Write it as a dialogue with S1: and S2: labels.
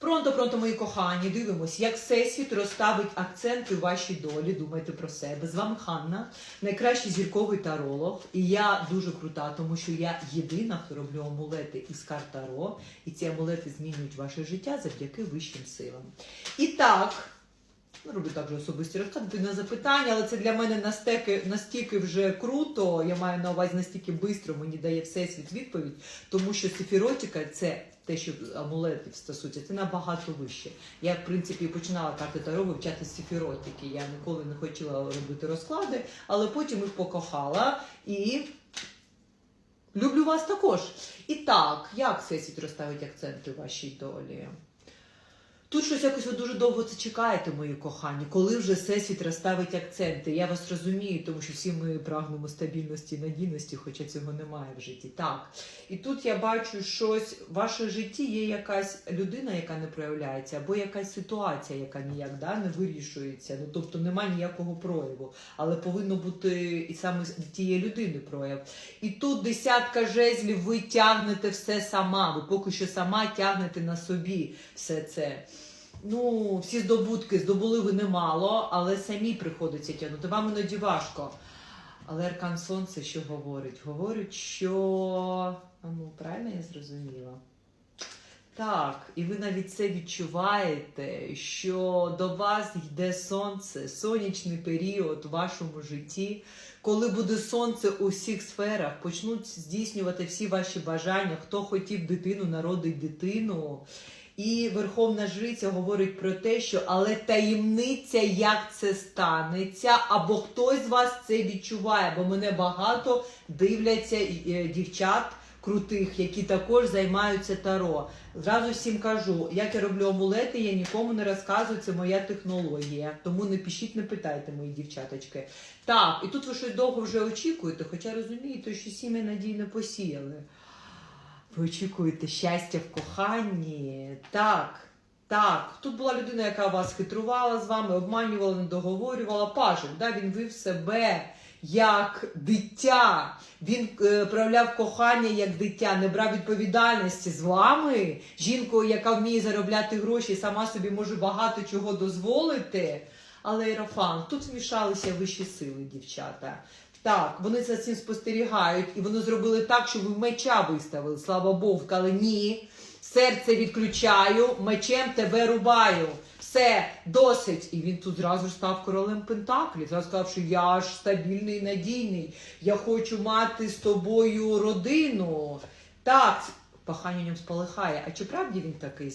S1: Пронто, пронто, мої кохані, дивимось, як всесвіт розставить акценти вашій долі. Думайте про себе. З вами Ханна, найкращий зірковий таролог. І я дуже крута, тому що я єдина, хто роблю амулети із карт Таро. І ці амулети змінюють ваше життя завдяки вищим силам. І так. Ну, роблю також особисті розклади на запитання, але це для мене настільки, настільки вже круто. Я маю на увазі настільки швидко мені дає всесвіт відповідь, тому що сефіротика це те, що амулети стосуються, це набагато вище. Я, в принципі, починала карти Таро вивчати сефіротики. Я ніколи не хотіла робити розклади, але потім їх покохала і. Люблю вас також. І так, як всесвіт розставить акценти в вашій долі? Тут щось якось ви дуже довго це чекаєте, мої кохані, коли вже всесвіт розставить акценти. Я вас розумію, тому що всі ми прагнемо стабільності і надійності, хоча цього немає в житті. Так. І тут я бачу щось, в вашому житті є якась людина, яка не проявляється, або якась ситуація, яка ніяк да, не вирішується. Ну тобто немає ніякого прояву, але повинно бути і саме тієї людини прояв. І тут десятка жезлів, ви тягнете все сама. Ви поки що сама тягнете на собі все це. Ну, всі здобутки здобули ви немало, але самі приходиться тягнути. Вам іноді важко. Але Аркан Сонце що говорить? Говорить, що. Ну, правильно я зрозуміла? Так, і ви навіть це відчуваєте, що до вас йде сонце, сонячний період у вашому житті, коли буде сонце у всіх сферах, почнуть здійснювати всі ваші бажання, хто хотів дитину, народить дитину. І Верховна Жриця говорить про те, що але таємниця, як це станеться, або хтось з вас це відчуває, бо мене багато дивляться е, дівчат крутих, які також займаються таро. Зразу всім кажу, як я роблю амулети, я нікому не розказую, це моя технологія. Тому не пишіть, не питайте, мої дівчаточки. Так, і тут ви щось довго вже очікуєте, хоча розумієте, що сім'ї надійно посіяли. Ви очікуєте щастя в коханні. Так, так. Тут була людина, яка вас хитрувала з вами, обманювала, не договорювала. Пажик, да, він вив себе як дитя. Він е, проявляв кохання як дитя, не брав відповідальності з вами. Жінкою, яка вміє заробляти гроші, сама собі може багато чого дозволити. Але Ерофан, тут вмішалися вищі сили, дівчата. Так, вони за цим спостерігають, і вони зробили так, що ви меча виставили. Слава Богу, сказали ні. Серце відключаю, мечем тебе рубаю. Все, досить. І він тут зразу став королем Пентаклів. Зразу сказав, що я ж стабільний надійний. Я хочу мати з тобою родину. Так, ньому спалахає. А чи правді він такий?